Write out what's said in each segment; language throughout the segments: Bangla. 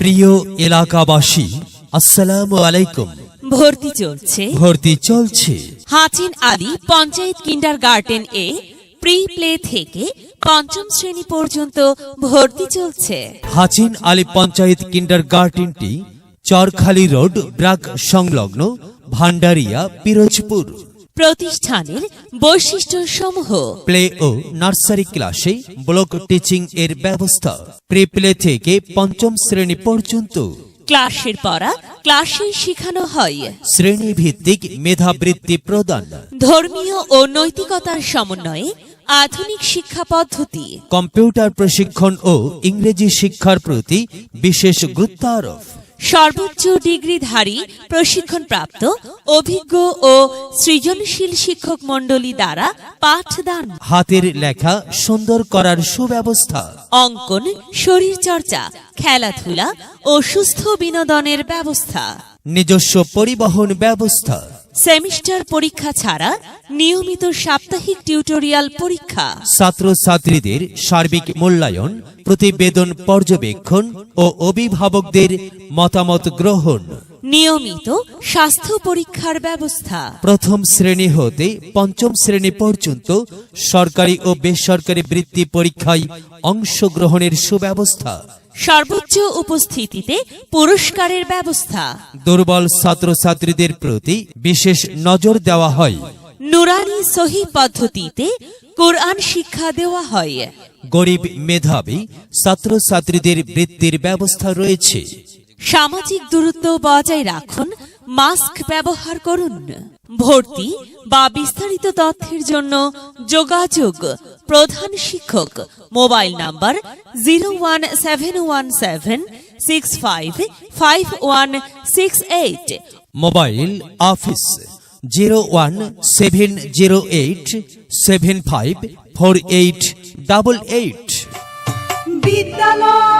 প্রিয় এলাকাবাসী আসসালামু আলাইকুম। ভর্তি চলছে। ভর্তি চলছে। হাচিন আলী পঞ্চায়েত কিন্ডার গার্ডেন এ প্রি প্লে থেকে পঞ্চম শ্রেণি পর্যন্ত ভর্তি চলছে। হাচিন আলী পঞ্চায়েত কিন্ডার গার্ডেনটি চরখালি রোড ব্রাক সংলগ্ন ভান্ডারিয়া পিরোজপুর। প্রতিষ্ঠানের বৈশিষ্ট্য সমূহ প্লে ও নার্সারি ক্লাসে ব্লক টিচিং এর ব্যবস্থা প্রি প্লে থেকে পঞ্চম শ্রেণি পর্যন্ত। ক্লাসের পড়া ক্লাসে শেখানো হয়। শ্রেণীভিত্তিক মেধাবৃত্তি প্রদান। ধর্মীয় ও নৈতিকতার সমন্বয়ে আধুনিক শিক্ষা পদ্ধতি। কম্পিউটার প্রশিক্ষণ ও ইংরেজি শিক্ষার প্রতি বিশেষ গুরুত্ব আরোপ। সর্বোচ্চ ডিগ্রিধারী প্রশিক্ষণপ্রাপ্ত অভিজ্ঞ ও সৃজনশীল শিক্ষক মণ্ডলী দ্বারা পাঠদান। হাতের লেখা সুন্দর করার সুব্যবস্থা। অঙ্কন শরীরচর্চা খেলাধুলা ও সুস্থ বিনোদনের ব্যবস্থা। নিজস্ব পরিবহন ব্যবস্থা। সেমিস্টার পরীক্ষা ছাড়া নিয়মিত সাপ্তাহিক টিউটোরিয়াল পরীক্ষা। ছাত্রছাত্রীদের সার্বিক মূল্যায়ন, প্রতিবেদন পর্যবেক্ষণ ও অভিভাবকদের মতামত গ্রহণ। নিয়মিত স্বাস্থ্য পরীক্ষার ব্যবস্থা। প্রথম শ্রেণি হতে পঞ্চম শ্রেণি পর্যন্ত সরকারি ও বেসরকারি বৃত্তি পরীক্ষায় অংশগ্রহণের সুব্যবস্থা। সর্বোচ্চ উপস্থিতিতে পুরস্কারের ব্যবস্থা। দুর্বল ছাত্রছাত্রীদের প্রতি বিশেষ নজর দেওয়া হয়। নুরানি সহি পদ্ধতিতে কোরআন শিক্ষা দেওয়া হয়। গরিব মেধাবী ছাত্রছাত্রীদের বৃত্তির ব্যবস্থা রয়েছে। সামাজিক দূরত্ব বজায় রাখুন মাস্ক ব্যবহার করুন। ভর্তি বা বিস্তারিত তথ্যের জন্য যোগাযোগ প্রধান শিক্ষক mobile number zero one seven one seven six five five one six eight. Mobile office zero one seven zero eight seven five four eight double eight. বিদ্যালয়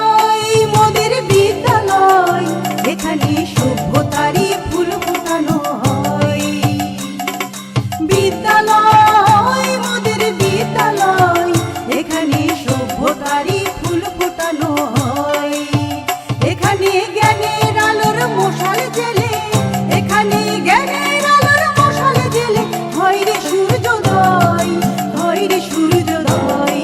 বিদ্যালয়, মোদের বিদ্যালয়, এখানে সভ্যতারই ফুল হয়। এখানে জ্ঞানের আলোর মশাল জেলে, এখানে জ্ঞানের আলোর মশাল জেলে, হয় রে সূর্যোদয়, হয় রে সূর্যোদয়।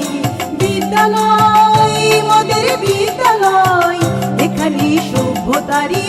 বিদ্যালয়, মোদের বিদ্যালয়, এখানে সভ্যতারই